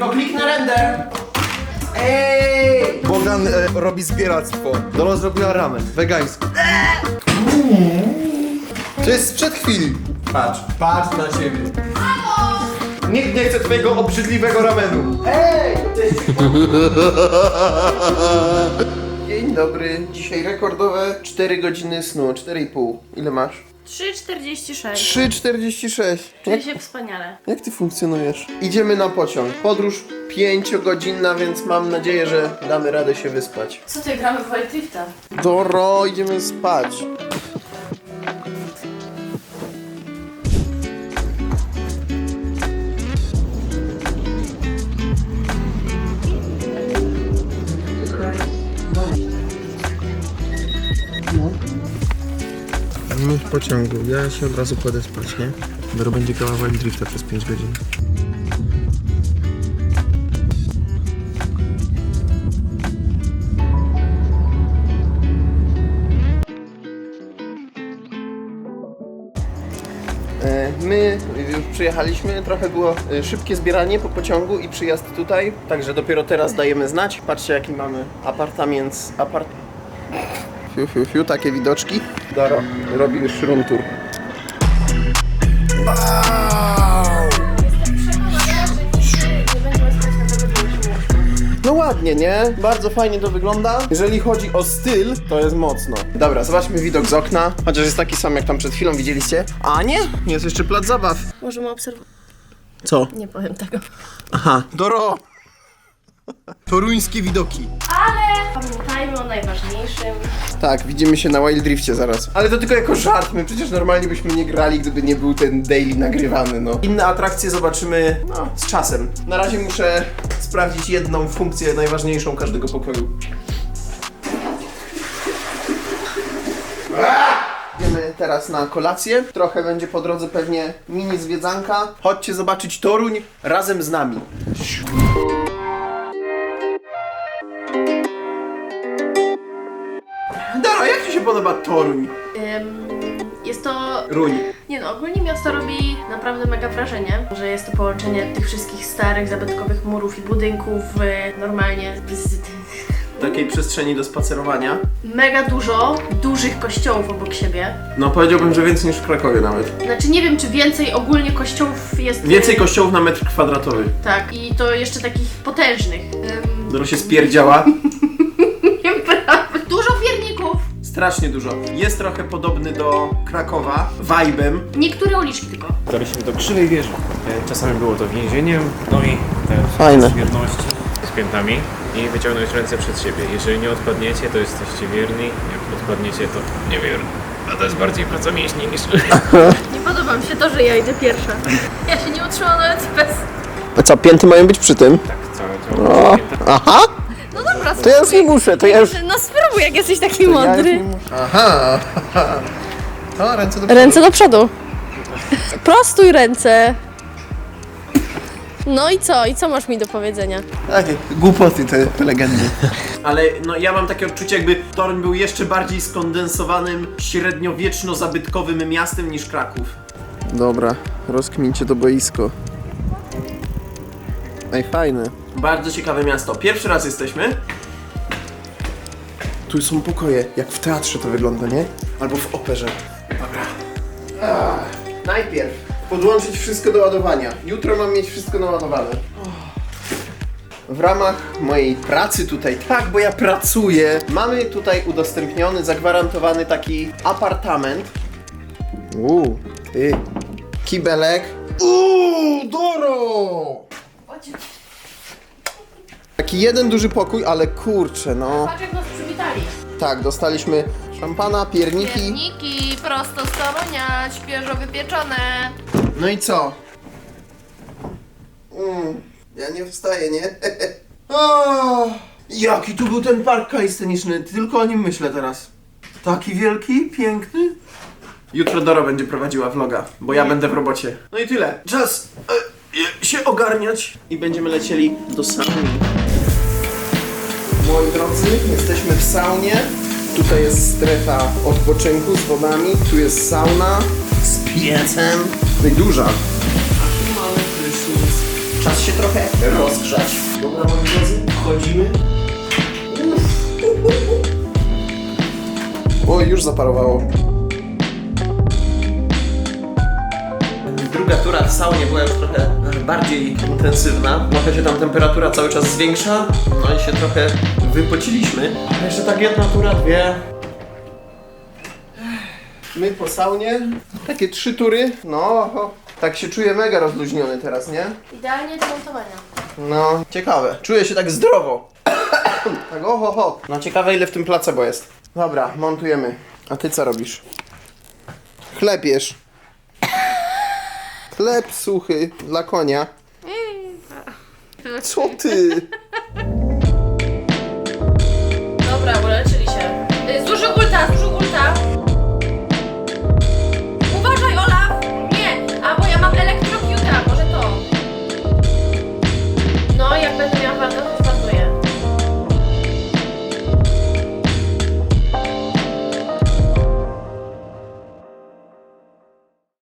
Tylko kliknę render. Ej! Bogdan e, robi zbieractwo. Dora zrobiła ramen, wegański. To jest sprzed chwili. Patrz, patrz na ciebie. Nikt nie chce twojego obrzydliwego ramenu. Ej! Dzień dobry. Dzisiaj rekordowe 4 godziny snu, 4,5. Ile masz? 3,46. 3,46. Jak, Czuję się wspaniale. jak ty funkcjonujesz? Idziemy na pociąg. Podróż 5-godzinna, więc mam nadzieję, że damy radę się wyspać. Co ty gramy w Wild Rifta? Doro, idziemy spać. Pociągu. Ja się od razu kładę spać, nie? Doro będzie Wild Drifta przez 5 godzin. E, My już przyjechaliśmy, trochę było e, szybkie zbieranie po pociągu i przyjazd tutaj, także dopiero teraz dajemy znać. Patrzcie jaki mamy apartament, apart... Fiu, fiu, fiu, takie widoczki. Daro robi już room tour. Nie będziemy spać na wygodniejszym łóżku. No ładnie, nie? Bardzo fajnie to wygląda. Jeżeli chodzi o styl, to jest mocno. Dobra, zobaczmy widok z okna. Chociaż jest taki sam jak tam przed chwilą widzieliście. A nie, jest jeszcze plac zabaw. Możemy obserwować. Co? Nie powiem tego. Aha. Doro! Toruńskie widoki. Ale pamiętajmy o najważniejszym. Tak, widzimy się na Wild Drifcie zaraz. Ale to tylko jako żart, my przecież normalnie byśmy nie grali, gdyby nie był ten daily nagrywany, no. Inne atrakcje zobaczymy, no, z czasem. Na razie muszę sprawdzić jedną funkcję najważniejszą każdego pokoju. Idziemy teraz na kolację. Trochę będzie po drodze pewnie mini zwiedzanka. Chodźcie zobaczyć Toruń razem z nami. Ci się podoba Toruń? Ym, jest to... Ruń. Nie no, ogólnie miasto robi naprawdę mega wrażenie, że jest to połączenie tych wszystkich starych, zabytkowych murów i budynków y, normalnie z... Takiej przestrzeni do spacerowania. Mega dużo dużych kościołów obok siebie. No powiedziałbym, że więcej niż w Krakowie nawet. Znaczy nie wiem, czy więcej ogólnie kościołów jest... Więcej kościołów na metr kwadratowy. Tak, i to jeszcze takich potężnych. Ym, Doro się spierdziała. Strasznie dużo. Jest trochę podobny do Krakowa, vibe'em. Niektóre uliczki tylko. Dotarliśmy do krzywej wieży. E, Czasami było to więzieniem, no i te Fajne. z wierności z piętami i wyciągnąć ręce przed siebie. Jeżeli nie odpadniecie, to jesteście wierni, jak odpadniecie, to niewierni. A to jest bardziej praca mięśni niż... Nie podoba mi się to, że ja idę pierwsza. Ja się nie utrzymam nawet bez... A co, pięty mają być przy tym? tak, całe ciało O, aha! No dobra, To ja już nie muszę, to ja już... No spróbuj, jak jesteś taki Ja już mądry. nie muszę. Aha! O, ręce do Ręce do przodu. Prostuj ręce. No i co? I co masz mi do powiedzenia? Takie głupoty te, te legendy. Ale no ja mam takie odczucie, jakby Toruń był jeszcze bardziej skondensowanym, średniowieczno-zabytkowym miastem niż Kraków. Dobra, rozkmincie to boisko. Ej, fajne. Bardzo ciekawe miasto. Pierwszy raz jesteśmy. Tu są pokoje, jak w teatrze to wygląda, nie? Albo w operze. Dobra. Ach, najpierw podłączyć wszystko do ładowania. Jutro mam mieć wszystko naładowane. W ramach mojej pracy tutaj, tak, bo ja pracuję, mamy tutaj udostępniony, zagwarantowany taki apartament. Uuu, ty. Kibelek. Uuu, Doro! Taki jeden duży pokój, ale kurczę, no. Patrz jak nas przywitali. Tak, dostaliśmy szampana, pierniki. Pierniki prosto z Torunia, świeżo wypieczone. No i co? Mm, ja nie wstaję, nie? o, jaki tu był ten park kalisteniczny, tylko o nim myślę teraz. Taki wielki, piękny. Jutro Doro będzie prowadziła vloga, bo ja będę w robocie. No i tyle. Czas e, się ogarniać i będziemy lecieli do sauny. Moi drodzy, jesteśmy w saunie. Tutaj jest strefa odpoczynku z wodami. Tu jest sauna z piecem. No i duża. Czas się trochę rozgrzać. Dobra, moi drodzy, wchodzimy. O, już zaparowało. Druga tura w saunie była już trochę bardziej intensywna. Trochę się tam temperatura cały czas zwiększa, no i się trochę wypociliśmy. Ale jeszcze tak jedna tura, dwie. My po saunie. Takie trzy tury. No, tak się czuję mega rozluźniony teraz, nie? Idealnie do montowania. No, ciekawe. Czuję się tak zdrowo. tak oho, ho. No ciekawe ile w tym placebo jest. Dobra, montujemy. A ty co robisz? Chlepiesz. Chleb suchy dla konia. Co ty? Dobra, uleczyli się. Y, Zużył ulta, zużył ulta. Uważaj, Olaf! Nie! A, bo ja mam elektrokiuta, może to. No, jak będę miała walkę, to